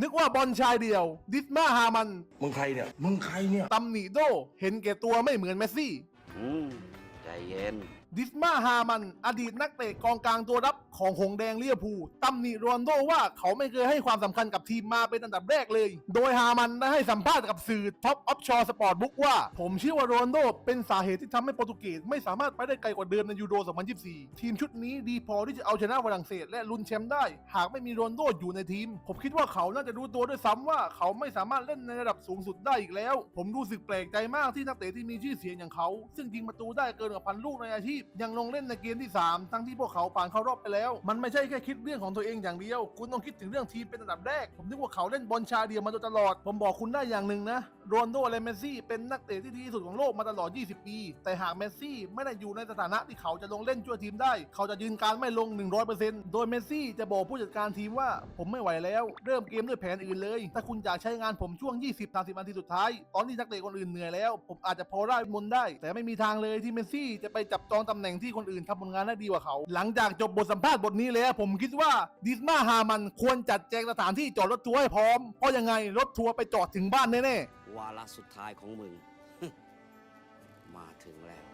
นึกว่าบอลชายเดียว ดิสมาฮามันมึงใครเนี่ย มึงใครเนี่ย ตำหนิโด เห็นแก่ตัวไม่เหมือนเมสซี่ อืม ใจเย็น ดิสมาฮามัน อดีตนักเตะกองกลางตัวรับของหงแดงเลียพูตำหนิโรนโดว่าเขาไม่เคยให้ความสำคัญกับทีมมาเป็นอันดับแรกเลย โดยฮามันได้ให้สัมภาษณ์กับสื่อท็อปออฟชอร์สปอร์ตบุ๊กว่า ผมเชื่อว่าโรนโดเป็นสาเหตุที่ทำให้โปรตุเกสไม่สามารถไปได้ไกลกว่าเดิมในยูโร 2024 ทีมชุดนี้ดีพอที่จะเอาชนะฝรั่งเศส และลุ้นแชมป์ได้ หากไม่มีโรนโดอยู่ในทีม ผมคิดว่าเขาน่าจะรู้ตัวด้วยซ้ำว่าเขาไม่สามารถเล่นในระดับสูงสุดได้อีกแล้ว ผมรู้สึกแปลกใจมากที่นักเตะที่มีชื่อเสียงอย่างเขา ซึ่งยิงประตูได้เกินกว่าพันลูกในอาชีพยังลงเล่นในเกมที่ 3 ทั้งที่พวกเขาผ่านเข้ารอบไปแล้ว มันไม่ใช่แค่คิดเรื่องของตัวเองอย่างเดียว คุณต้องคิดถึงเรื่องทีมเป็นอันดับแรก ผมนึกว่าเขาเล่นบอลชาเดียวมาโดยตลอด ผมบอกคุณได้อย่างหนึ่งนะ โรนโดและเมสซี่เป็นนักเตะที่ดีที่สุดของโลกมาตลอด 20 ปี แต่หากเมสซี่ไม่ได้อยู่ในสถานะที่เขาจะลงเล่นช่วยทีมได้ เขาจะยืนการไม่ลง 100%โดยเมสซี่จะบอกผู้จัดการทีมว่า ผมไม่ไหวแล้ว เริ่มเกมด้วยแผนอื่นเลย ถ้าคุณอยากใช้งานผมช่วง 20-30นาทีสุดท้าย ตอนที่นักเตะคนอื่นเหนื่อยแล้ว ผมอาจจะพอได้มนได้ แต่ไม่มีทางเลยที่เมสซี่จะไปจับจองตำแหน่งที่คนอื่นทำผลงานได้ดีกว่าเขา หลังจากจบบทสัมภาษณ์บทนี้แล้ว ผมคิดว่าดิสมาฮามันควรจัดแจงสถานที่จอดรถทัวร์ให้พร้อม เพราะยังไงรถทัวร์ไปจอดถึงบ้านแน่ๆ วาระสุดท้ายของมึง มาถึงแล้ว